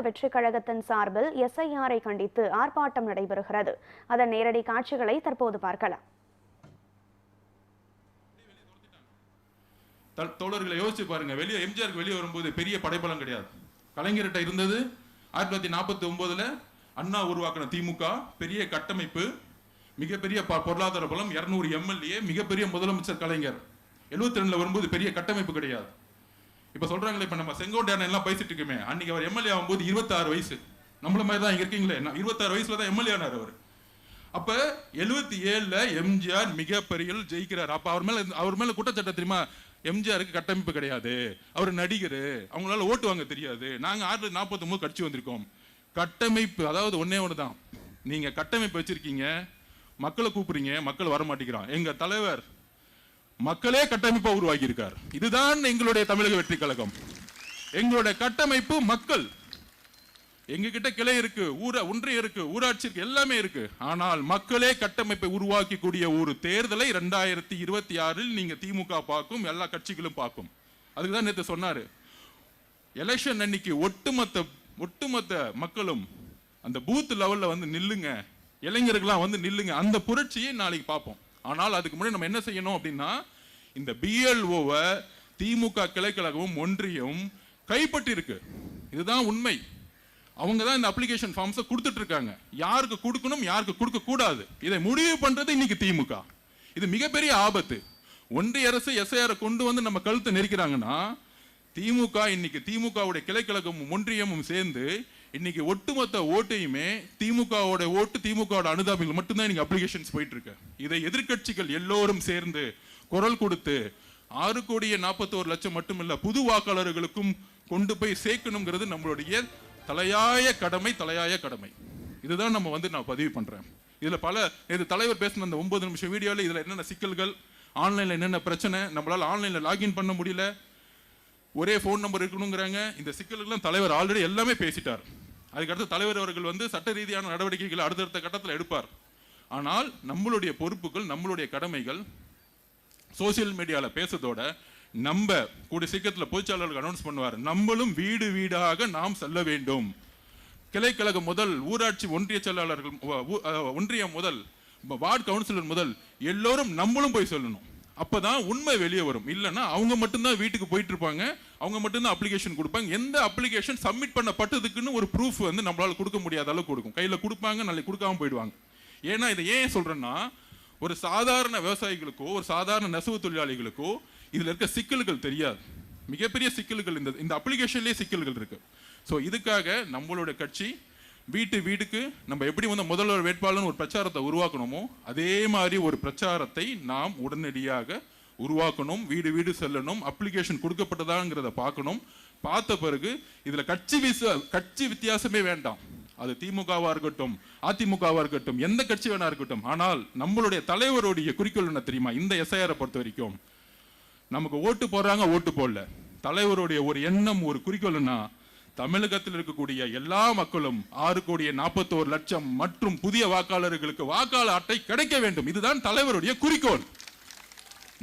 தமிழக வெற்றிக் கழகத்தின் சார்பில் எஸ்ஐஆரை கண்டித்து ஆர்ப்பாட்டம் நடைபெறுகிறது. அதன் நேரடி காட்சிகளை தற்போது பார்க்கலாம். தோழர்களை யோசிச்சு பாருங்க. வெளியே எம்ஜிஆருக்கு வெளியே வரும்போது பெரிய படைபலம் கிடையாது. கலைஞர்கிட்ட இருந்தது ஆயிரத்தி தொள்ளாயிரத்தி நாற்பத்தி ஒன்பதுல அண்ணா உருவாக்கின திமுக பெரிய கட்டமைப்பு மிகப்பெரிய பொருளாதார பலம் இருநூறு எம்எல்ஏ மிகப்பெரிய முதலமைச்சர் கலைஞர். எழுபத்தி ரெண்டுல வரும்போது பெரிய கட்டமைப்பு கிடையாது. இப்ப சொல்றாங்களே இப்ப நம்ம செங்கோட்டையான எல்லாம் பேசிட்டு இருக்குமே. அன்னைக்கு அவர் எம்எல்ஏ ஆகும்போது இருபத்தாறு வயசு. நம்மள மாதிரி தான் இங்க இருக்கீங்களே. என்ன இருபத்தாறு வயசுல தான் எம்எல்ஏ ஆனார் அவர். அப்ப எழுபத்தி ஏழுல எம்ஜிஆர் மிகப்பெரிய ஜெயிக்கிறார். அப்ப அவர் மேல அவர் மேல குற்றச்சாட்டு தெரியுமா? எம்ஜிஆருக்கு கட்டமைப்பு கிடையாது. அவர் நடிகர். அவங்களால ஓட்டு வாங்க தெரியாது. நாங்க ஆறு நாற்பத்தி ஒன்பது கட்சி வந்திருக்கோம். கட்டமைப்பு அதாவது ஒன்னே தான் நீங்க கட்டமைப்பு வச்சிருக்கீங்க. மக்களை கூப்பிடுறீங்க. மக்கள் வர மாட்டேங்கிறான் எங்க தலைவர் மக்களே கட்டமைப்பை உருவாக்கி இருக்கார் இதுதான் எங்களுடைய தமிழக வெற்றி கழகம். எங்களுடைய கட்டமைப்பு மக்கள். எங்ககிட்ட கிளை இருக்கு ஊர ஒன்றியம் இருக்கு ஊராட்சி இருக்கு எல்லாமே இருக்கு. ஆனால் மக்களே கட்டமைப்பை உருவாக்கக்கூடிய ஒரு தேர்தலை ரெண்டாயிரத்தி இருபத்தி ஆறில் நீங்க திமுக பார்க்கும் எல்லா கட்சிகளும் பார்க்கும். அதுக்கு தான் நேற்று சொன்னாரு. எலெக்ஷன் அன்னைக்கு ஒட்டுமொத்த ஒட்டுமொத்த மக்களும் அந்த பூத் லெவல்ல வந்து நில்லுங்க. இளைஞர்கள்லாம் வந்து நில்லுங்க. அந்த புரட்சியை நாளைக்கு பார்ப்போம். ஆனால் அதுக்கு முன்னாடி நம்ம என்ன செய்யணும் அப்படின்னா இந்த பிஎல்ஓவை திமுக கிளைக்கழகமும் ஒன்றியம் கைப்பற்றிருக்கு இதுதான் உண்மை. அவங்க தான் இந்த அப்ளிகேஷன் ஃபார்ம்ஸை கொடுத்துட்டு இருக்காங்க யாருக்கு கொடுக்கணும் யாருக்கு கொடுக்கக்கூடாது. இதை முடிவு பண்ணுறது இன்னைக்கு திமுக. இது மிகப்பெரிய ஆபத்து. ஒன்றிய அரசு எஸ்ஐஆரை கொண்டு வந்து நம்ம கழுத்தை நெரிக்கிறாங்கன்னா திமுக இன்னைக்கு திமுகவுடைய கிளைக்கழகமும் ஒன்றியமும் சேர்ந்து இன்னைக்கு ஒட்டுமொத்த ஓட்டையுமே திமுகவோட ஓட்டு திமுகவோட அனுதாபிகள் மட்டும்தான் இன்னைக்கு அப்ளிகேஷன்ஸ் போயிட்டு இருக்கு இதை எதிர்க்கட்சிகள் எல்லோரும் சேர்ந்து குரல் கொடுத்து ஆறு கோடியே நாற்பத்தோரு லட்சம் மட்டுமில்ல புது வாக்காளர்களுக்கும் கொண்டு போய் சேர்க்கணுங்கிறது நம்மளுடைய தலையாய கடமை தலையாய கடமை. இதுதான் நம்ம வந்து நான் பதிவு பண்றேன். இதுல பல இது தலைவர் பேசின அந்த ஒன்பது நிமிஷம் வீடியோவில் இதுல என்னென்ன சிக்கல்கள் ஆன்லைன்ல என்னென்ன பிரச்சனை நம்மளால ஆன்லைன்ல லாகின் பண்ண முடியல ஒரே ஃபோன் நம்பர் இருக்கணுங்கிறாங்க. இந்த சிக்கல்கள்லாம் தலைவர் ஆல்ரெடி எல்லாமே பேசிட்டார். அதுக்கடுத்து தலைவர் அவர்கள் வந்து சட்ட ரீதியான நடவடிக்கைகள் அடுத்தடுத்த கட்டத்தில் எடுப்பார். ஆனால் நம்மளுடைய பொறுப்புகள் நம்மளுடைய கடமைகள் சோசியல் மீடியாவில் பேசுறதோட நம்ம கூடிய சீக்கிரத்தில் பொதுச்செயலாளருக்கு அனௌன்ஸ் பண்ணுவார். நம்மளும் வீடு வீடாக நாம் செல்ல வேண்டும். கிளைக்கழகம் முதல் ஊராட்சி ஒன்றிய செயலாளர்கள் ஒன்றியம் முதல் வார்டு கவுன்சிலர் முதல் எல்லோரும் நம்மளும் போய் சொல்லணும். அப்போதான் உண்மை வெளியே வரும். இல்லைன்னா அவங்க மட்டும்தான் வீட்டுக்கு போயிட்டு இருப்பாங்க. அவங்க மட்டும்தான் அப்ளிகேஷன் கொடுப்பாங்க. எந்த அப்ளிகேஷன் சப்மிட் பண்ணப்பட்டதுக்குன்னு ஒரு ப்ரூஃப் வந்து நம்மளால் கொடுக்க முடியாத அளவுக்கு கொடுக்கும். கையில் கொடுப்பாங்க நல்ல கொடுக்காம போயிடுவாங்க. ஏன்னா இதை ஏன் சொல்கிறேன்னா ஒரு சாதாரண விவசாயிகளுக்கோ ஒரு சாதாரண நெசவு தொழிலாளிகளுக்கோ இதில் இருக்க சிக்கல்கள் தெரியாது. மிகப்பெரிய சிக்கல்கள் இந்த இந்த அப்ளிகேஷன்லேயே சிக்கல்கள் இருக்குது ஸோ இதுக்காக நம்மளோட கட்சி வீட்டு வீட்டுக்கு நம்ம எப்படி வந்து முதல்வர் வேட்பாளர்னு ஒரு பிரச்சாரத்தை உருவாக்கணுமோ அதே மாதிரி ஒரு பிரச்சாரத்தை நாம் உடனடியாக உருவாக்கணும் வீடு வீடு செல்லணும் அப்ளிகேஷன் கொடுக்கப்பட்டதாங்கிறத பார்க்கணும். பார்த்த பிறகு இதுல கட்சி விச கட்சி வித்தியாசமே வேண்டாம். அது திமுகவா இருக்கட்டும் அதிமுகவா இருக்கட்டும் எந்த கட்சி வேணா இருக்கட்டும். ஆனால் நம்மளுடைய தலைவருடைய குறிக்கோள் என்ன தெரியுமா? இந்த எஸ்ஐஆரை பொறுத்த வரைக்கும். நமக்கு ஓட்டு போடுறாங்க ஓட்டு போடல. தலைவருடைய ஒரு எண்ணம் ஒரு குறிக்கோள்னா தமிழகத்தில் இருக்கக்கூடிய எல்லா மக்களும் ஆறு கோடியே நாற்பத்தோரு லட்சம் மற்றும் புதிய வாக்காளர்களுக்கு வாக்காளர் அட்டை கிடைக்க வேண்டும். இதுதான் தலைவருடைய குறிக்கோள்.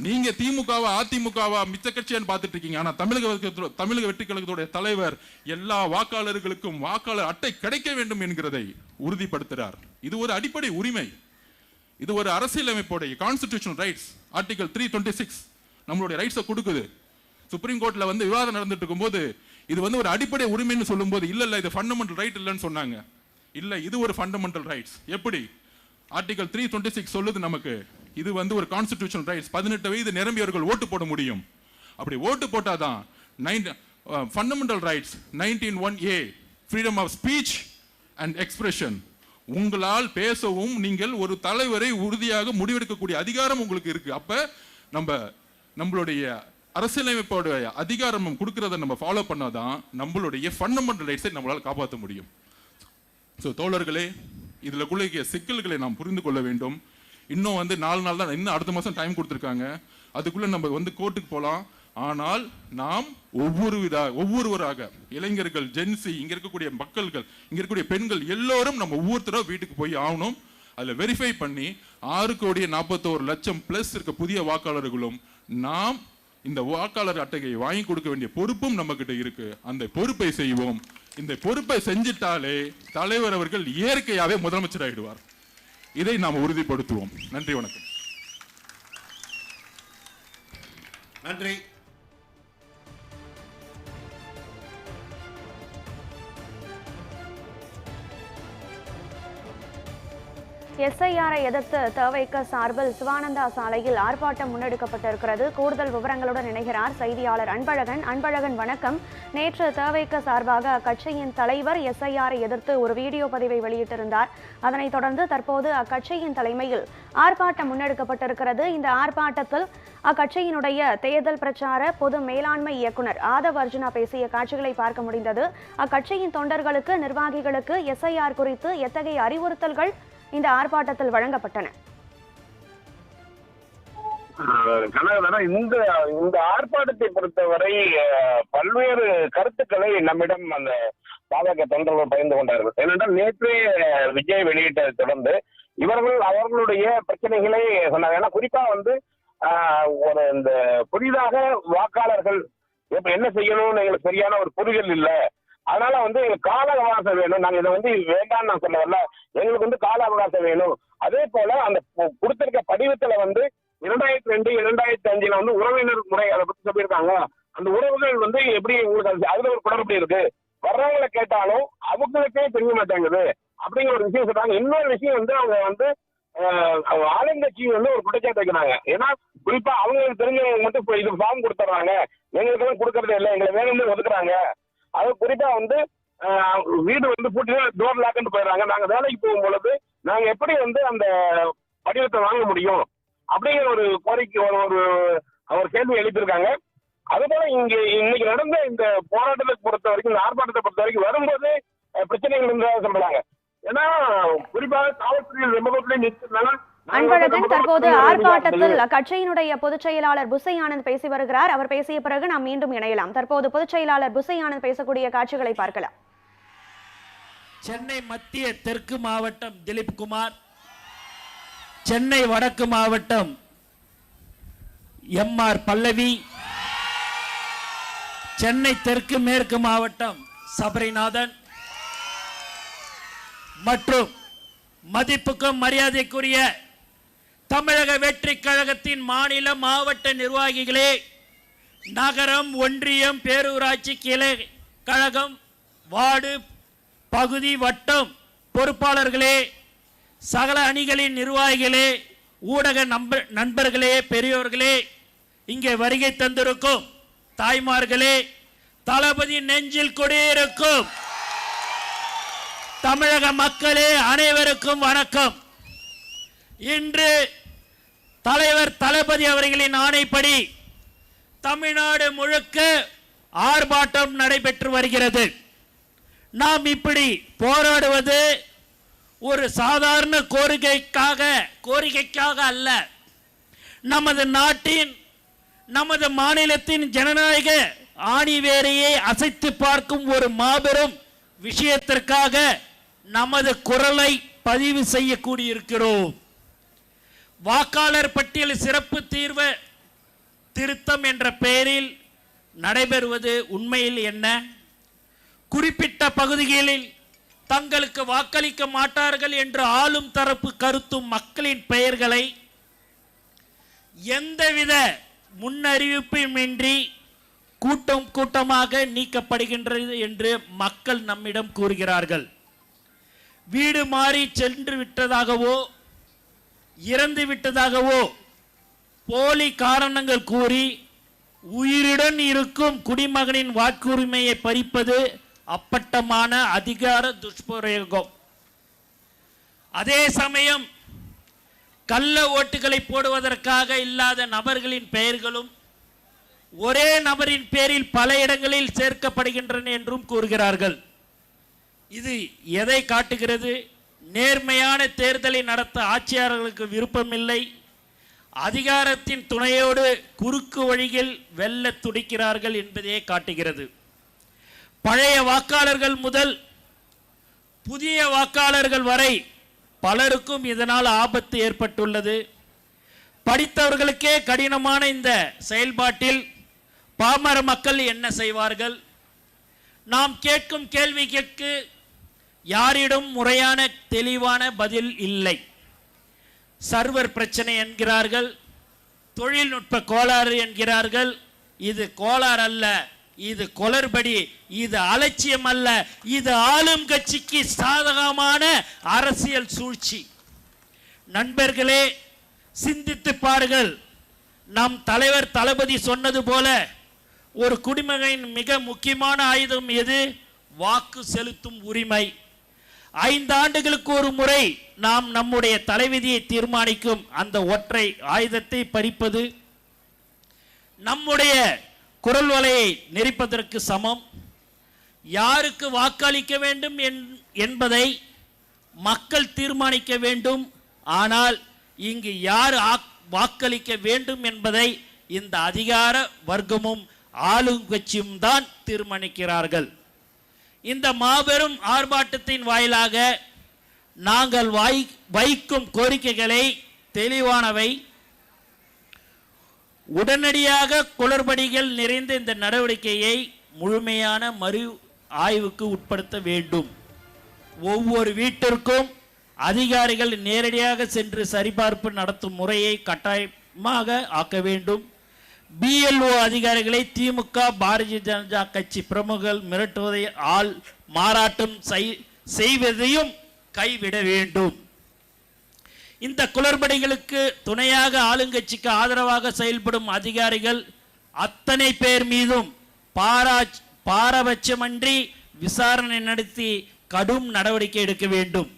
நீங்க திமுகவா அதிமுகவா மிச்ச கட்சியான்னு பார்த்துட்டு இருக்கீங்க ஆனா தமிழக தமிழக வெற்றி கழகத்துடைய தலைவர் எல்லா வாக்காளர்களுக்கும் வாக்காளர் அட்டை கிடைக்க வேண்டும் என்கிறதை உறுதிப்படுத்துகிறார் இது ஒரு அடிப்படை உரிமை. இது ஒரு அரசியலமைப்புடைய constitution rights article three twenty six நம்மளுடைய ரைட்ஸை கொடுக்குது. சுப்ரீம் கோர்ட்ல வந்து விவாதம் நடந்துட்டு இருக்கும்போது இது வந்து ஒரு அடிப்படை உரிமைன்னு சொல்லும்போது இல்ல இல்ல இது ஃபண்டமெண்டல் ரைட் இல்லைன்னு சொன்னாங்க. இல்ல இது ஒரு ஃபண்டமெண்டல் ரைட்ஸ் எப்படி? ஆர்டிகல் த்ரீ டுவெண்ட்டி சிக்ஸ் சொல்லுது நமக்கு. இது வந்து ஒரு கான்ஸ்டிடியூஷன் ரைட்ஸ் பதினெட்டு வயது நிரம்பியவர்கள் ஓட்டு போட முடியும். அப்படி ஓட்டு போட்டாதான் nine fundamental rights nineteen one A freedom of speech and expression உங்களால் பேசவும் நீங்கள் ஒரு தலைவரை உறுதியாக முடிவெடுக்கக்கூடிய அதிகாரம் உங்களுக்கு இருக்கு. அப்ப நம்ம நம்மளுடைய அரசியலமைப்போடைய அதிகாரம் கொடுக்கறத நம்ம ஃபாலோ பண்ணாதான் நம்மளுடைய ஃபண்டமெண்டல் ரைட்ஸை நம்மளால் காப்பாற்ற முடியும். ஸோ தோழர்களே இதில் குள்ள சிக்கல்களை நாம் புரிந்து கொள்ள வேண்டும். இன்னும் வந்து நாலு நாள் தான் இன்னும் அடுத்த மாதம் டைம் கொடுத்துருக்காங்க. அதுக்குள்ளே நம்ம வந்து கோர்ட்டுக்கு போகலாம் ஆனால் நாம் ஒவ்வொரு வித ஒவ்வொருவராக இளைஞர்கள் ஜென்சி இங்கே இருக்கக்கூடிய மக்கள்கள் இங்கே இருக்கக்கூடிய பெண்கள் எல்லோரும் நம்ம ஒவ்வொருத்தரும் வீட்டுக்கு போய் ஆகணும். அதில் வெரிஃபை பண்ணி ஆறு கோடியே நாற்பத்தோரு லட்சம் ப்ளஸ் இருக்க புதிய வாக்காளர்களும் நாம் இந்த வாக்காளர் அட்டையை வாங்கி கொடுக்க வேண்டிய பொறுப்பும் நம்மக்கிட்ட இருக்குது இருக்கு. அந்த பொறுப்பை செய்வோம். இந்த பொறுப்பை செஞ்சிட்டாலே தலைவர் அவர்கள் இயற்கையாகவே முதலமைச்சர் ஆகிடுவார் இதை நாம் உறுதிப்படுத்துவோம். நன்றி வணக்கம். நன்றி. எஸ்ஐஆரை எதிர்த்து தவைக்க சார்பில் சிவானந்தா சாலையில் ஆர்ப்பாட்டம் முன்னெடுக்கப்பட்டிருக்கிறது. கூடுதல் விவரங்களுடன் இணைகிறார் செய்தியாளர் அன்பழகன். அன்பழகன் வணக்கம். நேற்று தவைக்க சார்பாக அக்கட்சியின் தலைவர் எஸ்ஐஆரை எதிர்த்து ஒரு வீடியோ பதிவை வெளியிட்டிருந்தார். அதனைத் தொடர்ந்து தற்போது அக்கட்சியின் தலைமையில் ஆர்ப்பாட்டம் முன்னெடுக்கப்பட்டிருக்கிறது. இந்த ஆர்ப்பாட்டத்தில் அக்கட்சியினுடைய தேர்தல் பிரச்சார பொது மேலாண்மை இயக்குனர் ஆதவ் அர்ஜுனா பேசிய காட்சிகளை பார்க்க முடிந்தது. அக்கட்சியின் தொண்டர்களுக்கு நிர்வாகிகளுக்கு எஸ்ஐஆர் குறித்து எத்தகைய அறிவுறுத்தல்கள் இந்த ஆர்ப்பாட்டத்தில் வழங்கப்பட்டன. இந்த இந்த ஆர்ப்பாட்டத்தை பொறுத்தவரை பல்வேறு கருத்துக்களை நம்மிடம் அந்த பாஜக தொண்டர்கள் பகிர்ந்து கொண்டார்கள். ஏனென்றால் நேற்றே விஜய் வெளியிட்டதை தொடர்ந்து இவர்கள் அவர்களுடைய பிரச்சனைகளை சொன்னாங்க. ஏன்னா குறிப்பா வந்து ஆஹ், ஒரு இந்த புதிதாக வாக்காளர்கள் இப்ப என்ன செய்யணும்னு எங்களுக்கு சரியான ஒரு புரிதல் இல்ல. அதனால வந்து எங்களுக்கு கால அவகாசம் வேணும். நாங்க இதை வந்து வேண்டாம்னு நான் சொல்ல வரல எங்களுக்கு வந்து கால அவகாசம் வேணும். அதே போல அந்த கொடுத்திருக்க படிவத்துல வந்து இரண்டாயிரத்தி ரெண்டு இரண்டாயிரத்தி அஞ்சுல வந்து உறவினர் முறை அதை பத்தி சொல்லியிருக்காங்க. அந்த உறவுகள் வந்து எப்படி உங்களுக்கு அது- அதுல ஒரு குளறுபடி இருக்கு? வர்றவங்களை கேட்டாலும் அவங்களுக்கே தெரிய மாட்டேங்குது. அப்படிங்கிற ஒரு விஷயம் சொல்றாங்க. இன்னொரு விஷயம் வந்து அவங்க வந்து ஆளுங்கட்சி வந்து ஒரு குற்றச்சாட்டு வைக்கிறாங்க. ஏன்னா குறிப்பா அவங்களுக்கு தெரிஞ்சவங்க மட்டும் இது ஃபார்ம் கொடுத்துட்றாங்க. எங்களுக்கு எல்லாம் கொடுக்கறதே இல்லை. எங்களை வேணும்னு ஒதுக்குறாங்க. அது குறிப்பா வந்து ஆஹ், வீடு வந்து பூட்டி டோர் லாக்னு போயிடுறாங்க. நாங்க வேலைக்கு போகும் பொழுது நாங்க எப்படி வந்து அந்த படிவத்தை வாங்க முடியும்? அப்படிங்கிற ஒரு கோரிக்கை ஒரு ஒரு அவர் கேள்வி எழுப்பியிருக்காங்க. அதுபோல இங்க இன்னைக்கு நடந்த இந்த போராட்டத்தை பொறுத்த வரைக்கும் இந்த ஆர்ப்பாட்டத்தை பொறுத்த வரைக்கும் வரும்போது பிரச்சனைகள் இருந்ததாக சொல்றாங்க ஏன்னா குறிப்பாக காவல்துறையில் ரொம்ப நிறுத்தினால அன்பழகன் தற்போது ஆர்ப்பாட்டத்தில் அக்கட்சியினுடைய பொதுச் செயலாளர் புசை ஆனந்த் பேசி வருகிறார் அவர் பேசிய பிறகு நாம் மீண்டும் இணையலாம். தற்போது பொதுச் செயலாளர் புசை ஆனந்த் பேசக்கூடிய காட்சிகளை பார்க்கலாம். சென்னை மத்திய தெற்கு மாவட்டம் திலீப் குமார் சென்னை வடக்கு மாவட்டம் எம் ஆர் பல்லவி சென்னை தெற்கு மேற்கு மாவட்டம் சபரிநாதன் மற்றும் மதிப்புக்கும் மரியாதைக்குரிய தமிழக வெற்றி கழகத்தின் மாநில மாவட்ட நிர்வாகிகளே நகரம் ஒன்றியம் பேரூராட்சி கிளை கழகம் வார்டு பகுதி வட்டம் பொறுப்பாளர்களே சகல அணிகளின் நிர்வாகிகளே ஊடக நம்ப நண்பர்களே பெரியோர்களே இங்கே வருகை தந்திருக்கும் தாய்மார்களே தளபதி நெஞ்சில் குடியிருக்கும் தமிழக மக்களே அனைவருக்கும் வணக்கம். இன்று தலைவர் தளபதி அவர்களின் ஆணைப்படி தமிழ்நாடு முழுக்க ஆர்ப்பாட்டம் நடைபெற்று வருகிறது. நாம் இப்படி போராடுவது ஒரு சாதாரண கோரிக்கைக்காக கோரிக்கைக்காக அல்ல. நமது நாட்டின் நமது மாநிலத்தின் ஜனநாயக ஆணிவேரையை அசைத்து பார்க்கும் ஒரு மாபெரும் விஷயத்திற்காக நமது குரலை பதிவு செய்ய கூடியிருக்கிறோம். வாக்காளர் பட்டியல் சிறப்பு தீர்வு திருத்தம் என்ற பெயரில் நடைபெறுவது உண்மையில் என்ன? குறிப்பிட்ட பகுதிகளில் தங்களுக்கு வாக்களிக்க மாட்டார்கள் என்று ஆளும் தரப்பு கருத்தும் மக்களின் பெயர்களை எந்தவித முன்னறிவிப்புமின்றி கூட்டம் கூட்டமாக நீக்கப்படுகின்றது என்று மக்கள் நம்மிடம் கூறுகிறார்கள். வீடு மாறி சென்று விட்டதாகவோ இறந்து விட்டதாகவோ போலி காரணங்கள் கூறி உயிருடன் இருக்கும் குடிமகனின் வாக்குரிமையை பறிப்பது அப்பட்டமான அதிகார துஷ்பிரயோகம். அதே சமயம் கள்ள ஓட்டுகளை போடுவதற்காக இல்லாத நபர்களின் பெயர்களும் ஒரே நபரின் பேரில் பல இடங்களில் சேர்க்கப்படுகின்றன என்றும் கூறுகிறார்கள். இது எதை காட்டுகிறது? நேர்மையான தேர்தலை நடத்த ஆட்சியாளர்களுக்கு விருப்பமில்லை. அதிகாரத்தின் துணையோடு குறுக்கு வழியில் வெல்ல துடிக்கிறார்கள் என்பதையே காட்டுகிறது. பழைய வாக்காளர்கள் முதல் புதிய வாக்காளர்கள் வரை பலருக்கும் இதனால் ஆபத்து ஏற்பட்டுள்ளது. படித்தவர்களுக்கே கடினமான இந்த செயல்பாட்டில் பாமர மக்கள் என்ன செய்வார்கள்? நாம் கேட்கும் கேள்விக்கு யாரிடம் முறையான தெளிவான பதில் இல்லை. சர்வர் பிரச்சனை என்கிறார்கள் தொழில்நுட்ப கோளாறு என்கிறார்கள் இது கோளாறு அல்ல இது கொளர்படி இது அலட்சியம் அல்ல இது ஆளும் கட்சிக்கு சாதகமான அரசியல் சூழ்ச்சி. நண்பர்களே சிந்தித்து பாருங்கள் நம் தலைவர் தளபதி சொன்னது போல ஒரு குடிமகனின் மிக முக்கியமான ஆயுதம் எது? வாக்கு செலுத்தும் உரிமை. ஐந்து ஆண்டுகளுக்கு ஒரு முறை நாம் நம்முடைய தலைவிதியை தீர்மானிக்கும் அந்த ஒற்றை ஆயுதத்தை பறிப்பது நம்முடைய குரல் வலையை நெரிப்பதற்கு சமம். யாருக்கு வாக்களிக்க வேண்டும் என்- என்பதை மக்கள் தீர்மானிக்க வேண்டும். ஆனால் இங்கு யார் ஆக்- வாக்களிக்க வேண்டும் என்பதை இந்த அதிகார வர்க்கமும் ஆளுங்கட்சியும் தான் தீர்மானிக்கிறார்கள். இந்த மாபெரும் ஆர்ப்பாட்டத்தின் வாயிலாக நாங்கள் வாய் வைக்கும் கோரிக்கைகளை தெளிவானவை. உடனடியாக குளறுபடிகள் நிறைந்த இந்த நடவடிக்கையை முழுமையான மறு ஆய்வுக்கு உட்படுத்த வேண்டும். ஒவ்வொரு வீட்டிற்கும் அதிகாரிகள் நேரடியாக சென்று சரிபார்ப்பு நடத்தும் முறையை கட்டாயமாக ஆக்க வேண்டும். பிஎல்ஓ அதிகாரிகளை திமுக பாரதிய ஜனதா கட்சி பிரமுகர்கள் மிரட்டுவதை ஆள் மாறாட்டம் செய்- செய்வதையும் கைவிட வேண்டும். இந்த குளறுபடிகளுக்கு துணையாக ஆளுங்கட்சிக்கு ஆதரவாக செயல்படும் அதிகாரிகள் அத்தனை பேர் மீதும் பாரா பாரபட்சமன்றி விசாரணை நடத்தி கடும் நடவடிக்கை எடுக்க வேண்டும்.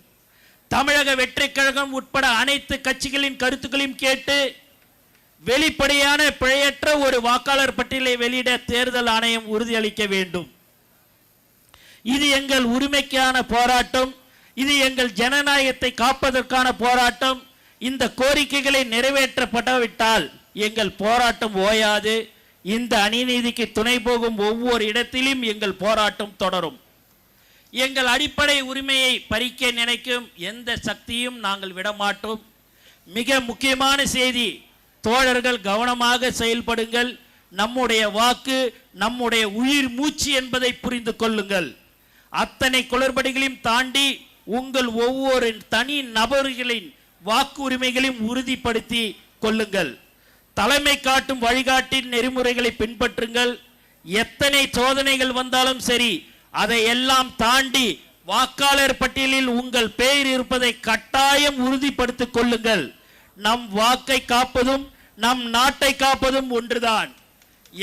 தமிழக வெற்றி கழகம் உட்பட அனைத்து கட்சிகளின் கருத்துக்களையும் கேட்டு வெளிப்படையான பிழையற்ற ஒரு வாக்காளர் பட்டியலை வெளியிட தேர்தல் ஆணையம் உறுதியளிக்க வேண்டும். இது எங்கள் உரிமைக்கான போராட்டம். இது எங்கள் ஜனநாயகத்தை காப்பதற்கான போராட்டம். இந்த கோரிக்கைகளை நிறைவேற்றப்படாவிட்டால் எங்கள் போராட்டம் ஓயாது. இந்த அநீதிக்கு துணை போகும் ஒவ்வொரு இடத்திலும் எங்கள் போராட்டம் தொடரும். எங்கள் அடிப்படை உரிமையை பறிக்க நினைக்கும் எந்த சக்தியும் நாங்கள் விடமாட்டோம். மிக முக்கியமான செய்தி தோழர்கள் கவனமாக செயல்படுங்கள். நம்முடைய வாக்கு நம்முடைய உயிர் மூச்சு என்பதை புரிந்து கொள்ளுங்கள். அத்தனை குளறுபடிகளையும் தாண்டி உங்கள் ஒவ்வொரு தனி நபர்களின் வாக்கு உரிமைகளையும் உறுதிப்படுத்தி கொள்ளுங்கள். தலைமை காட்டும் வழிகாட்டின் நெறிமுறைகளை பின்பற்றுங்கள். எத்தனை சோதனைகள் வந்தாலும் சரி அதை எல்லாம் தாண்டி வாக்காளர் பட்டியலில் உங்கள் பெயர் இருப்பதை கட்டாயம் உறுதிப்படுத்திக் கொள்ளுங்கள். நம் வாக்கை காப்பதும் நம் நாட்டை காப்பதும் ஒன்றுதான்.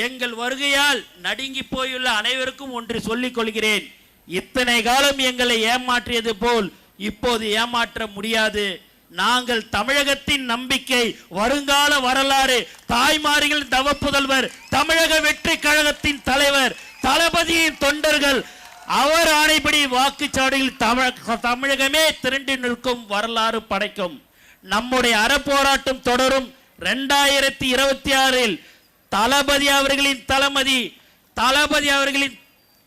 எங்கள் வருகையால் நடுங்கி போயுள்ள அனைவருக்கும் ஒன்று சொல்லிக் கொள்கிறேன். இத்தனை காலம் எங்களை ஏமாற்றியது போல் இப்போது ஏமாற்ற முடியாது. நாங்கள் தமிழகத்தின் நம்பிக்கை வருங்கால வரலாறு தாய்மார்கள் தவப்புதல்வர் தமிழக வெற்றி கழகத்தின் தலைவர் தளபதியின் தொண்டர்கள் அவர் ஆணைப்படி வாக்குச்சாவடியில் தமிழகமே திரண்டு நிற்கும் வரலாறு படைக்கும். நம்முடைய அறப்போராட்டம் தொடரும் ரெண்டாயிரத்தி இருபத்தி ஆறில் தளபதி அவர்களின் தளபதி தளபதி அவர்களின்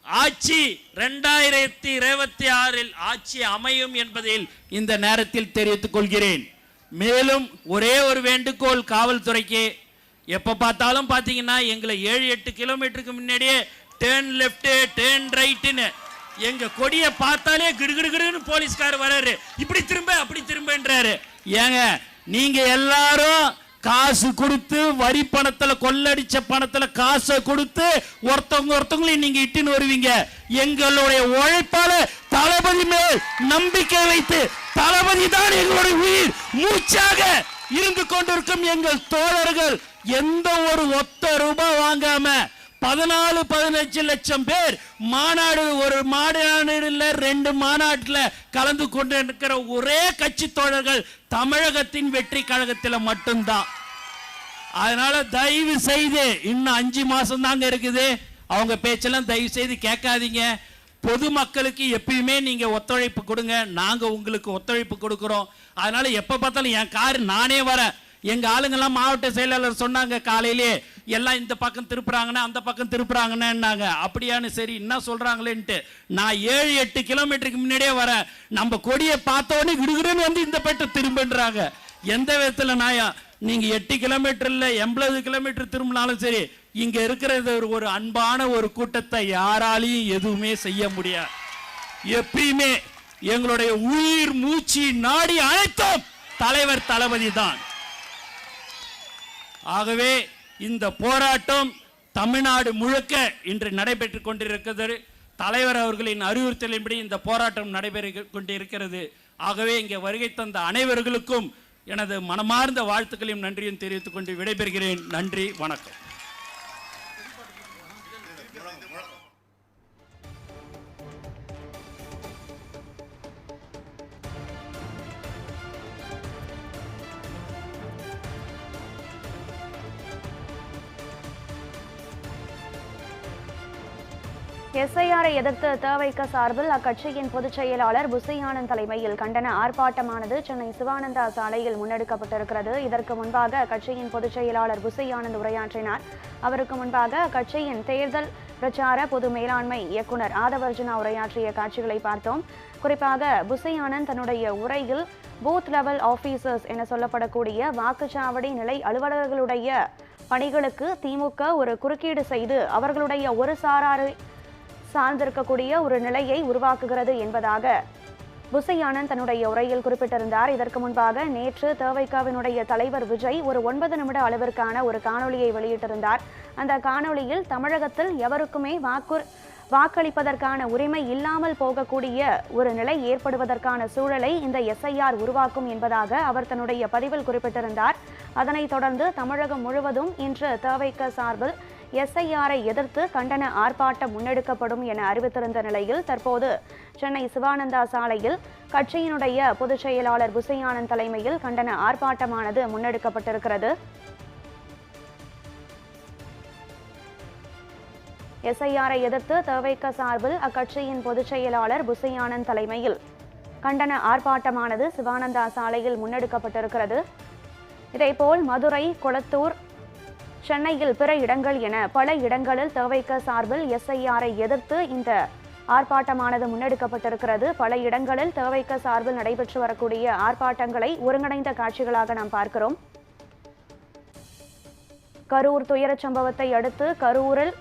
ஆட்சி ரெண்டாயிரத்தி இருபத்தி ஆறில் ஆட்சி அமையும் என்பதில் இந்த நேரத்தில் தெரிவித்துக் கொள்கிறேன். மேலும் ஒரே ஒரு வேண்டுகோள் காவல்துறைக்கு எப்ப பார்த்தாலும் பாத்தீங்கன்னா எங்களை ஏழு எட்டு கிலோமீட்டருக்கு முன்னாடியே டேர்ன் லெஃப்ட்டு டேர்ன் ரைட்டுன்னு எங்க கொடியை பார்த்தாலே கிடுகிடுகிடுன்னு போலீஸ்கார் வர்றாரு இப்படி திரும்ப அப்படி திரும்பன்றாரு. ஏங்க நீங்க எல்லாரும் காசு கொடுத்து வரி பணத்துல கொள்ளடிச்ச பணத்துல காசை கொடுத்து ஒருத்தவங்க ஒருத்தவங்களையும் நீங்க இட்டுன்னு வருவீங்க. எங்களுடைய உழைப்பால தளபதி மேல் நம்பிக்கை வைத்து தளபதி தான் எங்களுடைய உயிர். மூச்சாக இருந்து கொண்டிருக்கும் எங்கள் தோழர்கள் எந்த ஒரு ஒத்த ரூபாய் வாங்காம பதினாலு பதினஞ்சு லட்சம் பேர் மாநாடு ஒரு மாநாடுல ரெண்டு மாநாட்டில் கலந்து கொண்டு இருக்கிற ஒரே கட்சி தோழர்கள் தமிழகத்தின் வெற்றி கழகத்தில் மட்டும்தான். அதனால தயவு செய்து இன்னும் அஞ்சு மாசம் தாங்க இருக்குது. அவங்க பேச்செல்லாம் தயவு செய்து கேட்காதீங்க. பொதுமக்களுக்கு எப்பயுமே நீங்க ஒத்துழைப்பு கொடுங்க. நாங்க உங்களுக்கு ஒத்துழைப்பு கொடுக்கிறோம். அதனால எப்ப பார்த்தாலும் என் கார் நானே வரேன். எங்க ஆளுங்கெல்லாம் மாவட்ட செயலாளர் சொன்னாங்க காலையிலே எல்லாம் இந்த பக்கம் திருப்புறாங்கன்னா அந்த பக்கம் திருப்புறாங்கன்னாங்க அப்படியான்னு சரி என்ன சொல்றாங்களேன்ட்டு. நான் ஏழு எட்டு கிலோமீட்டருக்கு முன்னாடியே வரேன். நம்ம கொடியை பார்த்தோன்னே விடுகிறேன்னு வந்து இந்த பெட்டை திரும்புன்றாங்க. எந்த விதத்துல நாயா? நீங்க எட்டு கிலோமீட்டர்ல எண்பது கிலோமீட்டர் திரும்பினாலும் சரி இங்க இருக்கிறது ஒரு- ஒரு அன்பான ஒரு கூட்டத்தை யாராலையும் எதுவுமே செய்ய முடியாது. எப்பயுமே எங்களுடைய உயிர் மூச்சு நாடி அனைத்தும் தலைவர் தளபதி தான். ஆகவே இந்த போராட்டம் தமிழ்நாடு முழுக்க இன்று நடைபெற்று கொண்டிருக்கிறது. தலைவர் அவர்களின் அறிவுறுத்தலின்படி இந்த போராட்டம் நடைபெற கொண்டிருக்கிறது. ஆகவே இங்கே வருகை தந்த அனைவர்களுக்கும் எனது மனமார்ந்த வாழ்த்துக்களையும் நன்றியும் தெரிவித்துக் கொண்டு விடைபெறுகிறேன். நன்றி வணக்கம். எஸ்ஐஆரை எதிர்த்து தேவைக்க சார்பில் அக்கட்சியின் பொதுச் செயலாளர் புசி ஆனந்த் தலைமையில் கண்டன ஆர்ப்பாட்டமானது சென்னை சிவானந்தா சாலையில் முன்னெடுக்கப்பட்டிருக்கிறது. இதற்கு முன்பாக அக்கட்சியின் பொதுச் செயலாளர் புசி ஆனந்த் உரையாற்றினார். அவருக்கு முன்பாக அக்கட்சியின் தேர்தல் பிரச்சார பொது மேலாண்மை இயக்குனர் ஆதவர்ஜுனா உரையாற்றிய காட்சிகளை பார்த்தோம். குறிப்பாக புசி ஆனந்த் தன்னுடைய உரையில் பூத் லெவல் ஆபீசர்ஸ் என சொல்லப்படக்கூடிய வாக்குச்சாவடி நிலை அலுவலர்களுடைய பணிகளுக்கு திமுக ஒரு குறுக்கீடு செய்து அவர்களுடைய ஒரு சாராரை சார்ந்திருக்கக்கூடிய ஒரு நிலையை உருவாக்குகிறது என்பதாக புசையானந்த் தன்னுடைய உரையில் குறிப்பிட்டிருந்தார். இதற்கு முன்பாக நேற்று தேவைக்காவினுடைய தலைவர் விஜய் ஒரு ஒன்பது நிமிட அளவிற்கான ஒரு காணொலியை வெளியிட்டிருந்தார். அந்த காணொளியில் தமிழகத்தில் எவருக்குமே வாக்கு வாக்களிப்பதற்கான உரிமை இல்லாமல் போகக்கூடிய ஒரு நிலை ஏற்படுவதற்கான சூழலை இந்த எஸ்ஐஆர் உருவாக்கும் என்பதாக அவர் தன்னுடைய பதிவில் குறிப்பிட்டிருந்தார். அதனைத் தொடர்ந்து தமிழகம் முழுவதும் இன்று தேவைக்க சார்பில் எஸ்ஐஆரை எதிர்த்து கண்டன ஆர்ப்பாட்டம் முன்னெடுக்கப்படும் என அறிவித்திருந்த நிலையில் தற்போது சென்னை சிவானந்தா சாலையில் கட்சியினுடைய பொதுச் செயலாளர் புசையானந்த் தலைமையில் கண்டன ஆர்ப்பாட்டமானது முன்னெடுக்கப்பட்டிருக்கிறது. எஸ்ஐஆரை எதிர்த்து தவைக்க சார்பில் அக்கட்சியின் பொதுச் செயலாளர் புசையானந்த் தலைமையில் கண்டன ஆர்ப்பாட்டமானது சிவானந்தா சாலையில் முன்னெடுக்கப்பட்டிருக்கிறது. இதேபோல் மதுரை கொளத்தூர் சென்னையில் பிற இடங்கள் என பல இடங்களில் தவைக்க சார்பில் எஸ்ஐஆரை எதிர்த்து இந்த ஆர்ப்பாட்டமானது முன்னெடுக்கப்பட்டிருக்கிறது. பல இடங்களில் தேவைக்க சார்பில் நடைபெற்று வரக்கூடிய ஆர்ப்பாட்டங்களை ஒருங்கிணைந்த காட்சிகளாக நாம் பார்க்கிறோம். கரூர் துயரச் சம்பவத்தை அடுத்து கரூரில்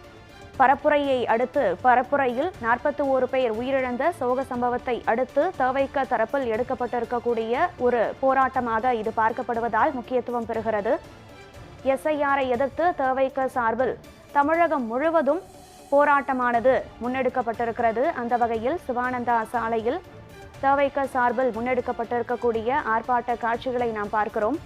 பரப்புரையை அடுத்து பரப்புரையில் நாற்பத்தி ஓரு பேர் உயிரிழந்த சோக சம்பவத்தை அடுத்து தவைக்க தரப்பில் எடுக்கப்பட்டிருக்கக்கூடிய ஒரு போராட்டமாக இது பார்க்கப்படுவதால் முக்கியத்துவம் பெறுகிறது. எஸ்ஐஆரை எதிர்த்து தேவைக்க சார்பில் தமிழகம் முழுவதும் போராட்டமானது முன்னெடுக்கப்பட்டிருக்கிறது. அந்த வகையில் சிவானந்தா சாலையில் தேவைக்க சார்பில் முன்னெடுக்கப்பட்டிருக்கக்கூடிய ஆர்ப்பாட்ட காட்சிகளை நாம் பார்க்கிறோம்.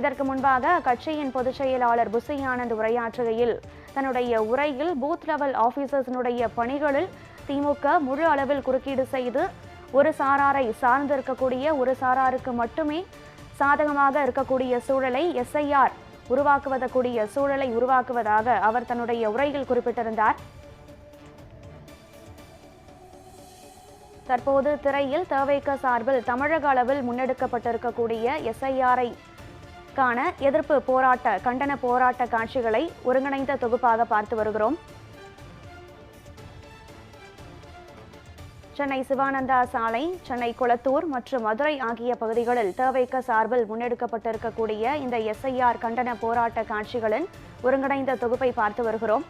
இதற்கு முன்பாக கட்சியின் பொதுச் செயலாளர் புசி ஆனந்த் உரையாற்றுகையில் தன்னுடைய உரையில் பூத் லெவல் ஆபீசர்ஸினுடைய பணிகளில் திமுக முழு அளவில் குறுக்கீடு செய்து ஒரு சாராரை சார்ந்திருக்கக்கூடிய ஒரு சாராருக்கு மட்டுமே சாதகமாக இருக்கக்கூடிய சூழலை எஸ்ஐஆர் உருவாக்குவதற்குரிய சூழலை உருவாக்குவதாக அவர் தன்னுடைய உரையில் குறிப்பிட்டிருந்தார். தற்போது திரையில் தவைக்க சார்பில் தமிழக அளவில் முன்னெடுக்கப்பட்டிருக்கக்கூடிய எஸ்ஐஆரை காண எதிர்ப்பு போராட்ட கண்டன போராட்ட காட்சிகளை ஒருங்கிணைந்த தொகுப்பாக பார்த்து வருகிறோம். சென்னை சிவானந்தா சாலை சென்னை குளத்தூர் மற்றும் மதுரை ஆகிய பகுதிகளில் தேவைக்க சார்பில் முன்னெடுக்கப்பட்டிருக்கக்கூடிய இந்த எஸ்ஐஆர் கண்டன போராட்ட காட்சிகளின் ஒருங்கிணைந்த தொகுப்பை பார்த்து வருகிறோம்.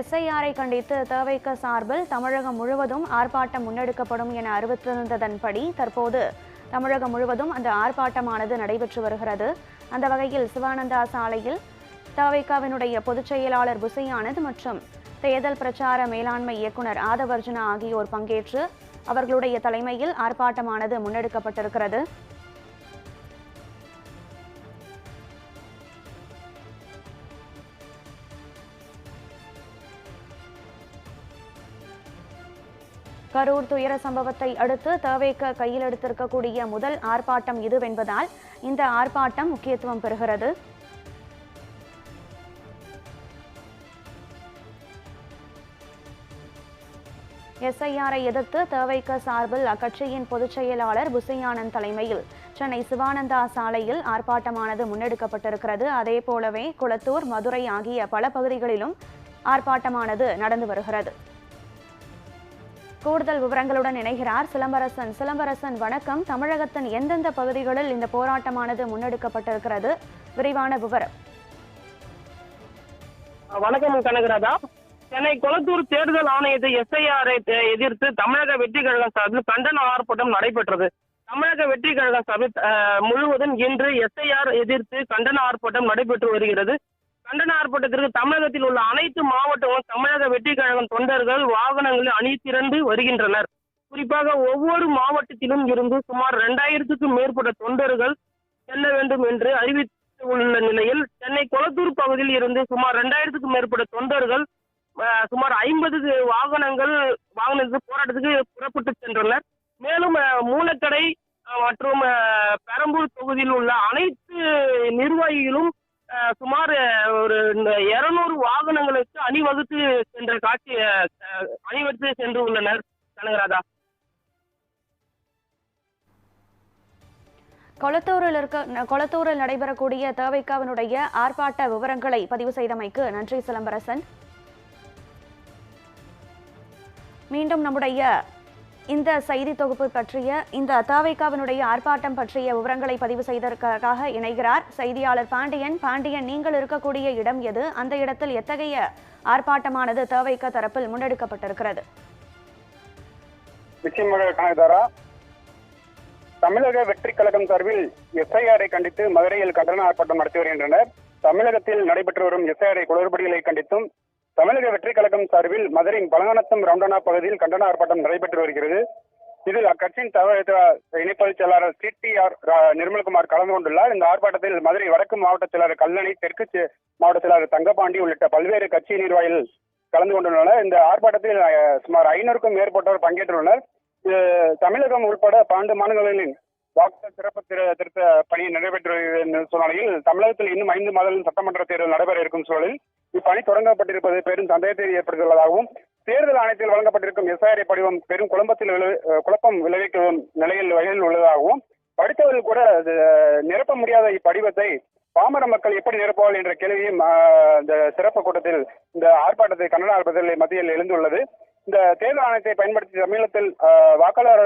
எஸ்ஐஆரை கண்டித்து தேவைக்க சார்பில் தமிழகம் முழுவதும் ஆர்ப்பாட்டம் முன்னெடுக்கப்படும் என அறிவித்திருந்ததன்படி தற்போது தமிழகம் முழுவதும் அந்த ஆர்ப்பாட்டமானது நடைபெற்று வருகிறது. அந்த வகையில் சிவானந்தா சாலையில் தவைக்காவினுடைய பொதுச் செயலாளர் புசி ஆனந்த் மற்றும் தேர்தல் பிரச்சார மேலாண்மை இயக்குனர் ஆதவர்ஜுனா ஆகியோர் பங்கேற்று அவர்களுடைய தலைமையில் ஆர்ப்பாட்டமானது முன்னெடுக்கப்பட்டிருக்கிறது. கரூர் துயர சம்பவத்தை அடுத்து தவேக கையில் எடுத்திருக்கக்கூடிய முதல் ஆர்ப்பாட்டம் இதுவென்பதால் இந்த ஆர்ப்பாட்டம் முக்கியத்துவம் பெறுகிறது. எஸ்ஐஆரை எதிர்த்து தேவைக்க சார்பில் அக்கட்சியின் பொதுச் செயலாளர் புசையானந்த் தலைமையில் சென்னை சிவானந்தா சாலையில் ஆர்ப்பாட்டமானது முன்னெடுக்கப்பட்டிருக்கிறது. அதே போலவே குளத்தூர் மதுரை ஆகிய பல பகுதிகளிலும் ஆர்ப்பாட்டமானது நடந்து வருகிறது. கூடுதல் விவரங்களுடன் இணைகிறார் சிலம்பரசன். சிலம்பரசன் வணக்கம். தமிழகத்தின் எந்தெந்த பகுதிகளில் இந்த போராட்டமானது முன்னெடுக்கப்பட்டிருக்கிறது? விரிவான விவரம். வணக்கம் கனகராஜா. சென்னை கொளத்தூர் தேர்தல் ஆணையத்தை எஸ்ஐஆரை எதிர்த்து தமிழக வெற்றி கழகம் சார்பில் கண்டன ஆர்ப்பாட்டம் நடைபெற்றது. தமிழக வெற்றி கழகம் சார்பில் முழுவதும் இன்று எஸ்ஐஆர் எதிர்த்து கண்டன ஆர்ப்பாட்டம் நடைபெற்று வருகிறது. கண்டன ஆர்ப்பாட்டத்திற்கு தமிழகத்தில் உள்ள அனைத்து மாவட்டங்களும் தமிழக வெற்றி கழகம் தொண்டர்கள் வாகனங்களில் அணி திரண்டு வருகின்றனர். குறிப்பாக ஒவ்வொரு மாவட்டத்திலும் இருந்து சுமார் இரண்டாயிரத்துக்கும் மேற்பட்ட தொண்டர்கள் செல்ல வேண்டும் என்று அறிவித்து உள்ள நிலையில் சென்னை கொளத்தூர் பகுதியில் இருந்து சுமார் இரண்டாயிரத்துக்கும் மேற்பட்ட தொண்டர்கள் சுமார் ஐம்பது வாகனங்கள் வாகனத்துக்கு போராட்டத்துக்கு புறப்பட்டு சென்றனர். மேலும் மூலக்கடை மற்றும் பெரம்பூர் தொகுதியில் உள்ள அனைத்து நிர்வாகிகளும் சுமார் ஒரு இருநூறு வாகனங்களுக்கு அணிவகுத்து சென்ற காட்சி அணிவகுத்து சென்று உள்ளனர் கனகராஜா. கொளத்தூரில் இருக்க கொளத்தூரில் நடைபெறக்கூடிய தேவைக்காவினுடைய ஆர்ப்பாட்ட விவரங்களை பதிவு செய்தமைக்கு நன்றி சிலம்பரசன். மீண்டும் நம்முடைய இந்த செய்தி தொகுப்பு பற்றிய இந்த தாவைக்காவினுடைய ஆர்ப்பாட்டம் பற்றிய விவரங்களை பதிவு செய்ததற்காக இணைகிறார் செய்தியாளர் பாண்டியன். பாண்டியன் நீங்கள் இருக்கக்கூடிய இடம் எது? அந்த இடத்தில் எத்தகைய ஆர்ப்பாட்டமானது தாவைக்கா தரப்பில் முன்னெடுக்கப்பட்டிருக்கிறது? தமிழக வெற்றி கழகம் சார்பில் எஸ்ஐஆரை கண்டித்து மதுரையில் கண்டன ஆர்ப்பாட்டம் நடத்தி வருகின்றனர். தமிழகத்தில் நடைபெற்று வரும் எஸ்ஐஆரை குளறுபடிகளை கண்டித்தும் தமிழக வெற்றி கழகம் சார்பில் மதுரை பழங்கானத்தம் ரவுண்டனா பகுதியில் கண்டன ஆர்ப்பாட்டம் நடைபெற்று வருகிறது. இதில் அக்கட்சியின் தவ இணைப்பதிச் செயலாளர் ஆர் நிர்மல்குமார் கலந்து கொண்டுள்ளார். இந்த ஆர்ப்பாட்டத்தில் மதுரை வடக்கு மாவட்ட செயலாளர் கல்லணை தெற்கு செ- மாவட்ட செயலாளர் தங்கபாண்டி உள்ளிட்ட பல்வேறு கட்சி நிர்வாகிகள் கலந்து கொண்டுள்ளனர். இந்த ஆர்ப்பாட்டத்தில் சுமார் ஐநூறுக்கும் மேற்பட்டோர் பங்கேற்றுள்ளனர். இது தமிழகம் உள்பட பன்னெண்டு மாநிலங்களின் வாக்காளர் சிறப்பு திரு- திருத்த பணி நடைபெற்று வருகிற சூழ்நிலையில் தமிழகத்தில் இன்னும் ஐந்து மாதங்களில் சட்டமன்ற தேர்தல் நடைபெற இருக்கும் சூழலில் இப்பணி தொடங்கப்பட்டிருப்பது பெரும் சந்தேகத்தை ஏற்படுத்துள்ளதாகவும் தேர்தல் ஆணையத்தில் வழங்கப்பட்டிருக்கும் எஸ்ஐஆர் படிவம் பெரும் குழப்பத்தில் குழப்பம் விளைவிக்கும் நிலையில் வகையில் உள்ளதாகவும் படித்தவர்கள் கூட நிரப்ப முடியாத இப்படிவத்தை பாமர மக்கள் எப்படி நிரப்புவார்கள் என்ற கேள்வியும் இந்த சிறப்பு கூட்டத்தில் இந்த ஆர்ப்பாட்டத்தை கன்னட ஆர்ப்பாட்டத்தில் மத்தியில் எழுந்துள்ளது. இந்த தேர்தல் ஆணையத்தை பயன்படுத்தி தமிழகத்தில் அஹ், வாக்காளர்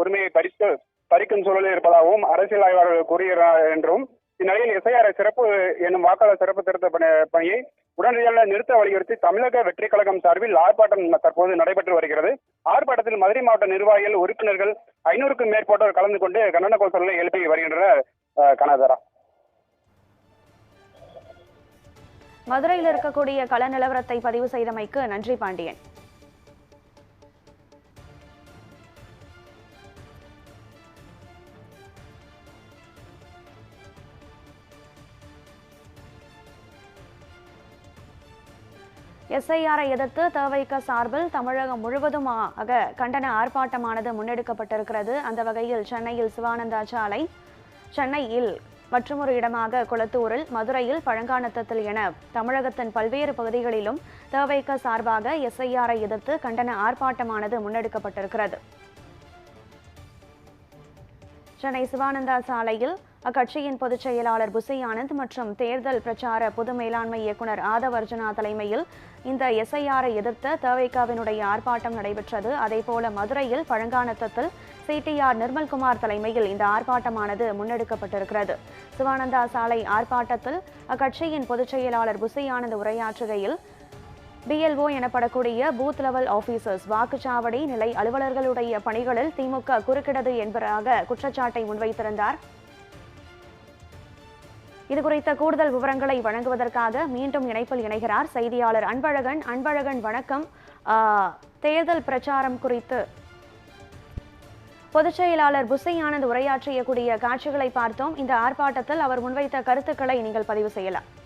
உரிமையை பறித்து பறிக்கும் சூழலில் இருப்பதாகவும் அரசியல் ஆய்வாளர்கள் கூறுகிறார் என்றும் இந்நிலையில் எஸ்ஐஆர் சிறப்பு என்னும் வாக்காளர் சிறப்பு திருத்த பணி- பணியை உடனடியாக நிறுத்த வலியுறுத்தி தமிழக வெற்றி கழகம் சார்பில் ஆர்ப்பாட்டம் தற்போது நடைபெற்று வருகிறது. ஆர்ப்பாட்டத்தில் மதுரை மாவட்ட நிர்வாகிகள் உறுப்பினர்கள் ஐநூறுக்கும் மேற்பட்டோர் கலந்து கொண்டு கண்டன கோஷங்களை எழுப்பி வருகின்றனர் கனதரா மதுரையில் இருக்கக்கூடிய கள நிலவரத்தை பதிவு செய்தமைக்கு நன்றி பாண்டியன். எஸ்ஐஆரை எதிர்த்து தேவைக்க சார்பில் தமிழகம் முழுவதுமாக கண்டன ஆர்ப்பாட்டமானது முன்னெடுக்கப்பட்டிருக்கிறது. அந்த வகையில் சென்னையில் சிவானந்தா சாலை சென்னையில் மற்றொரு இடமாக குளத்தூரில் மதுரையில் பழங்கானத்தத்தில் என தமிழகத்தின் பல்வேறு பகுதிகளிலும் தேவைக்க சார்பாக எஸ்ஐஆரை எதிர்த்து கண்டன ஆர்ப்பாட்டமானது முன்னெடுக்கப்பட்டிருக்கிறது. சென்னை சிவானந்தா சாலையில் அக்கட்சியின் பொதுச் செயலாளர் புசி ஆனந்த் மற்றும் தேர்தல் பிரச்சார பொது மேலாண்மை இயக்குனர் ஆதவர்ஜனா தலைமையில் இந்த எஸ்ஐஆரை எதிர்த்த தவிகவினுடைய ஆர்ப்பாட்டம் நடைபெற்றது. அதேபோல மதுரையில் பழங்கானத்தத்தில் சிடிஆர் நிர்மல்குமார் தலைமையில் இந்த ஆர்ப்பாட்டமானது முன்னெடுக்கப்பட்டிருக்கிறது. சிவானந்தா சாலை ஆர்ப்பாட்டத்தில் அக்கட்சியின் பொதுச் செயலாளர் புசி ஆனந்த் உரையாற்றுகையில் பிஎல்ஓ எனப்படக்கூடிய பூத் லெவல் ஆபீசர்ஸ் வாக்குச்சாவடி நிலை அலுவலர்களுடைய பணிகளில் திமுக குறுக்கிடது என்பதாக குற்றச்சாட்டை முன்வைத்திருந்தார். இது குறித்த கூடுதல் விவரங்களை வழங்குவதற்காக மீண்டும் இணைப்பில் இணைகிறார் செய்தியாளர் அன்பழகன். அன்பழகன் வணக்கம். தேர்தல் பிரச்சாரம் குறித்து. பொதுச் செயலாளர் புசை ஆனந்த் உரையாற்றிய காட்சிகளை பார்த்தோம். இந்த ஆர்ப்பாட்டத்தில் அவர் முன்வைத்த கருத்துக்களை நீங்கள் பதிவு செய்யலாம்.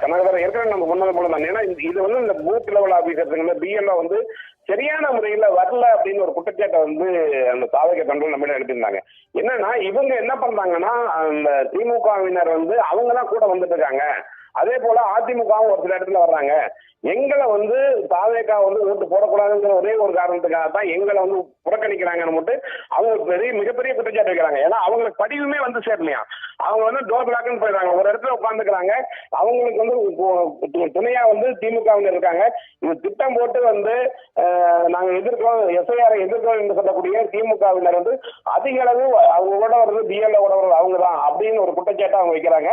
கனகதரம் ஏற்கனவே நம்ம முன்னது போல தான் ஏன்னா இது- இது வந்து இந்த பூத் லெவல் ஆபீசர்ஸ் பிஎல்ஓ வந்து சரியான முறையில வரல அப்படின்னு ஒரு குற்றச்சாட்டை வந்து அந்த சாதக தொண்டர் நம்மிடம் எடுத்திருந்தாங்க. என்னன்னா இவங்க என்ன பண்றாங்கன்னா அந்த திமுகவினர் வந்து அவங்க தான் கூட வந்துட்டு இருக்காங்க. அதே போல அதிமுகவும் ஒரு சில இடத்துல வர்றாங்க. எங்களை வந்து தாவேக்கா வந்து ஓட்டு போடக்கூடாதுங்கிற ஒரே ஒரு காரணத்துக்காக தான் எங்களை வந்து புறக்கணிக்கிறாங்கன்னு மட்டும் அவங்க பெரிய மிகப்பெரிய குற்றச்சாட்டு வைக்கிறாங்க. ஏன்னா அவங்களுக்கு படிவுமே வந்து சேரலையா? அவங்க வந்து டோர் பிளாக்னு போயிடுறாங்க. ஒரு இடத்துல உட்காந்துக்கிறாங்க அவங்களுக்கு வந்து துணையா வந்து திமுக வந்து இருக்காங்க. இது திட்டம் போட்டு வந்து நாங்க எதிர்க்கிறோம் எஸ்ஐஆரை எதிர்க்கிறோம் என்று சொல்லக்கூடிய திமுகவினர் வந்து அதிக அளவு அவங்க கூட வர்றது பிஎல்ஓ கூட வர்றது அவங்க தான் அப்படின்னு ஒரு குற்றச்சாட்டை அவங்க வைக்கிறாங்க.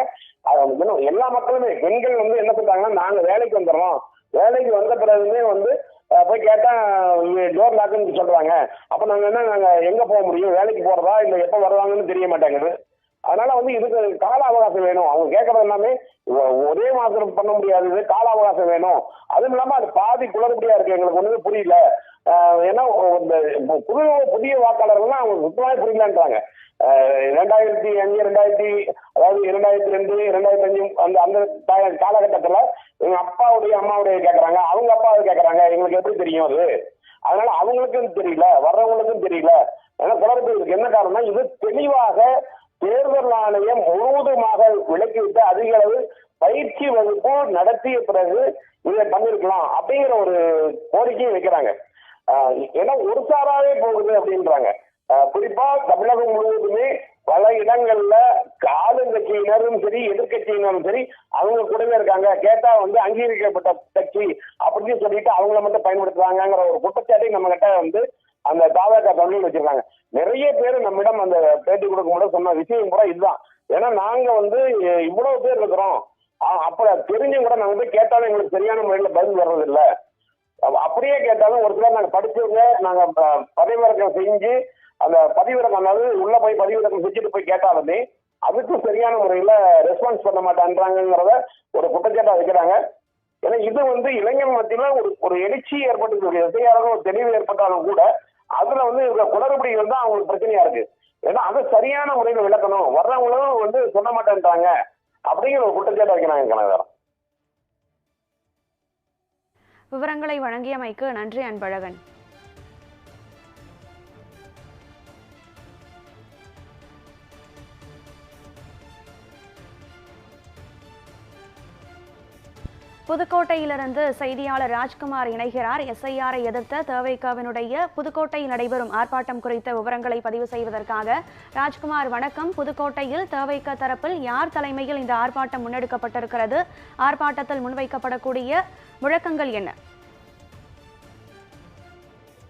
அது இன்னும் எல்லா மக்களுமே பெண்கள் வந்து என்ன சொல்றாங்கன்னா நாங்க வேலைக்கு வந்துடுறோம். வேலைக்கு வந்த பிறகுமே வந்து போய் கேட்டா டோர் லாக்குன்னு சொல்றாங்க அப்ப நாங்க என்ன நாங்க எங்க போக முடியும்? வேலைக்கு போறதா? இல்ல எப்ப வருவாங்கன்னு தெரிய மாட்டேங்குது. அதனால வந்து இதுக்கு கால அவகாசம் வேணும். அவங்க கேட்கறது எல்லாமே ஒரே மாசம் பண்ண முடியாது. கால அவகாசம் வேணும். அதுவும் இல்லாம அது பாதி குளறுபடியா இருக்கு. எங்களுக்கு ஒண்ணுமே புரியல. ஏன்னா இந்த புது புதிய வாக்காளர்கள்லாம் அவங்க சுத்தமாக புரியலன்றாங்க. ரெண்டாயிரத்தி அஞ்சு ரெண்டாயிரத்தி அதாவது இரண்டாயிரத்தி ரெண்டு இரண்டாயிரத்தி அஞ்சு அந்த அந்த காலகட்டத்தில் எங்க அப்பாவுடைய அம்மாவுடைய கேட்கறாங்க. அவங்க அப்பாவை கேட்கறாங்க. எங்களுக்கு எப்படி தெரியும் அது? அதனால அவங்களுக்கும் தெரியல. வர்றவங்களுக்கும் தெரியல. ஏன்னா குளறுபடி இருக்கு. என்ன காரணம்னா இது தெளிவாக தேர்தல் ஆணையம் முழுவதுமாக விலக்கிவிட்டு அதிக அளவு பயிற்சி வகுப்பு நடத்திய பிறகு இதை பண்ணிருக்கலாம் அப்படிங்கிற ஒரு கோரிக்கையை வைக்கிறாங்க. ஏன்னா ஒரு சாராவே போகுது அப்படின்றாங்க. குறிப்பா தமிழகம் முழுவதுமே பல இடங்கள்ல ஆளுங்கட்சியினரும் சரி எதிர்கட்சியினரும் சரி அவங்க கூடவே இருக்காங்க. கேட்டா வந்து அங்கீகரிக்கப்பட்ட கட்சி அப்படின்னு சொல்லிட்டு அவங்கள மட்டும் பயன்படுத்துறாங்கிற ஒரு குற்றச்சாட்டை நம்ம கிட்ட வந்து அந்த தாவேக்கா தமிழில் வச்சிருக்காங்க. நிறைய பேர் நம்மிடம் அந்த பேட்டி கொடுக்கும்போது சொன்ன விஷயம் கூட இதுதான். ஏன்னா நாங்க வந்து இவ்வளவு பேர் இருக்கிறோம். அப்ப தெரிஞ்சும் கூட நாங்க வந்து கேட்டாலும் எங்களுக்கு சரியான முறையில் பதில் வர்றது இல்ல அப்படியே கேட்டாலும் ஒரு சிலர் நாங்க படிச்சவங்க நாங்க பதிவிறக்கம் செஞ்சு அந்த பதிவிறக்கம் அதாவது உள்ள போய் பதிவிறக்கம் செஞ்சுட்டு போய் கேட்டாலுமே அதுக்கும் சரியான முறையில ரெஸ்பான்ஸ் பண்ண மாட்டான்றாங்கிறத ஒரு குற்றச்சாட்டா வைக்கிறாங்க. ஏன்னா இது வந்து இளைஞர் மத்தியில ஒரு ஒரு எழுச்சி ஏற்பட்டு எஸ்ஐஆராக ஒரு தெளிவு ஏற்பட்டாலும் கூட அதுல வந்து இவங்க குளறுபடி வந்து அவங்களுக்கு பிரச்சனையா இருக்கு. ஏன்னா அதை சரியான முறையில விளக்கணும். வர்றவங்களும் வந்து சொல்ல மாட்டேன்றாங்க அப்படிங்கிற ஒரு குற்றச்சாட்டு வைக்கிறாங்க கனகரம் விவரங்களை வழங்கியமைக்கு நன்றி அன்பழகன். புதுக்கோட்டையிலிருந்து செய்தியாளர் ராஜ்குமார் இணைகிறார். எஸ்ஐஆரை எதிர்த்த தேவைக்காவினுடைய புதுக்கோட்டையில் நடைபெறும் ஆர்ப்பாட்டம் குறித்த விவரங்களை பதிவு செய்வதற்காக ராஜ்குமார் வணக்கம். புதுக்கோட்டையில் தேவைக்க தரப்பில் யார் தலைமையில் இந்த ஆர்ப்பாட்டம் முன்னெடுக்கப்பட்டிருக்கிறது? ஆர்ப்பாட்டத்தில் முன்வைக்கப்படக்கூடிய முழக்கங்கள் என்ன?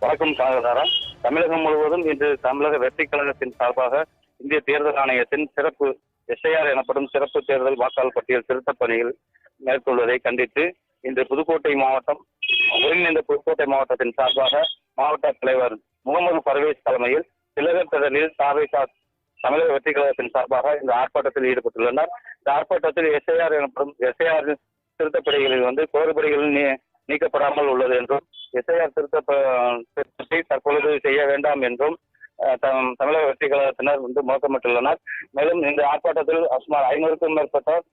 வணக்கம் கனகதாரா தமிழகம் முழுவதும் இன்று தமிழக வெற்றி கழகத்தின் சார்பாக இந்திய தேர்தல் ஆணையத்தின் சிறப்பு எஸ்ஐஆர் எனப்படும் சிறப்பு தேர்தல் வாக்காளர் பட்டியல் திருத்தப் பணியில் மேற்கொள்வதை கண்டித்து இன்று புதுக்கோட்டை மாவட்டம் ஒருங்கிணைந்த புதுக்கோட்டை மாவட்டத்தின் சார்பாக மாவட்ட தலைவர் முகமது பர்வேஸ் தலைமையில் திலகர் திடலில் சாவேசா தமிழக வெற்றி கழகத்தின் சார்பாக இந்த ஆர்ப்பாட்டத்தில் ஈடுபட்டுள்ளனர். இந்த ஆர்ப்பாட்டத்தில் எஸ்ஐஆர் எனப்படும் எஸ்ஐஆர் திருத்தப்படைகளில் வந்து கோரிபடிகள் நீ நீக்கப்படாமல் உள்ளது என்றும் எஸ்ஐஆர் திருத்த திருத்தத்தை தற்பொழுது செய்ய வேண்டாம் என்றும் தமிழக வெற்றி கழகத்தினர் வந்து முழக்கமிட்டுள்ளனர். மேலும் இந்த ஆர்ப்பாட்டத்தில் சுமார் ஐநூறுக்கும் மேற்பட்டோர்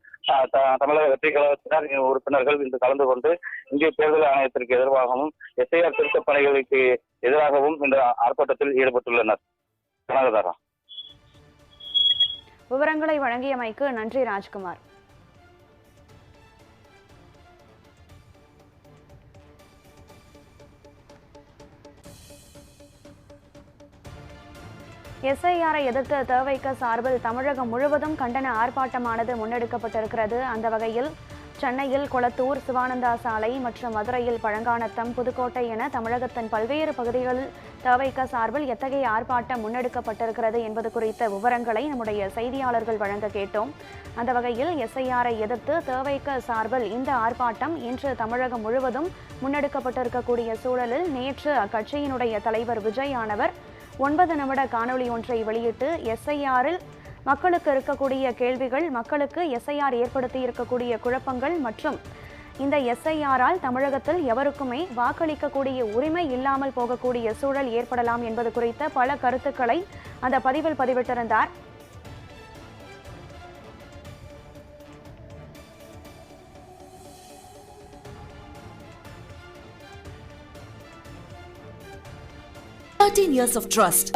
தமிழக வெற்றி கழகத்தினர் உறுப்பினர்கள் இன்று கலந்து கொண்டு இந்திய தேர்தல் ஆணையத்திற்கு எதிராகவும் எஸ்ஐஆர் திருத்த பணிகளுக்கு எதிராகவும் இந்த ஆர்ப்பாட்டத்தில் ஈடுபட்டுள்ளனர். கனகதாரா விவரங்களை வழங்கியமைக்கு நன்றி ராஜ்குமார். எஸ்ஐஆரை எதிர்த்து தேவைக்க சார்பில் தமிழகம் முழுவதும் கண்டன ஆர்ப்பாட்டமானது முன்னெடுக்கப்பட்டிருக்கிறது. அந்த வகையில் சென்னையில் கொளத்தூர் சிவானந்தா சாலை மற்றும் மதுரையில் பழங்கானத்தம் புதுக்கோட்டை என தமிழகத்தின் பல்வேறு பகுதிகளில் தவைக்க சார்பில் எத்தகைய ஆர்ப்பாட்டம் முன்னெடுக்கப்பட்டிருக்கிறது என்பது குறித்த விவரங்களை நம்முடைய செய்தியாளர்கள் வழங்க கேட்டோம். அந்த வகையில் எஸ்ஐஆரை எதிர்த்து தேவைக்க சார்பில் இந்த ஆர்ப்பாட்டம் இன்று தமிழகம் முழுவதும் முன்னெடுக்கப்பட்டிருக்கக்கூடிய சூழலில் நேற்று அக்கட்சியினுடைய தலைவர் விஜய் ஆனவர் ஒன்பது நிமிட காணொளி ஒன்றை வெளியிட்டு எஸ்ஐஆரில் மக்களுக்கு இருக்கக்கூடிய கேள்விகள் மக்களுக்கு எஸ்ஐஆர் ஏற்படுத்தி இருக்கக்கூடிய குழப்பங்கள் மற்றும் இந்த எஸ்ஐஆரால் தமிழகத்தில் எவருக்குமே வாக்களிக்கக்கூடிய உரிமை இல்லாமல் போகக்கூடிய சூழல் ஏற்படலாம் என்பது குறித்த பல கருத்துக்களை அந்த பதிவில் பதிவிட்டிருந்தார். Thirteen years of trust.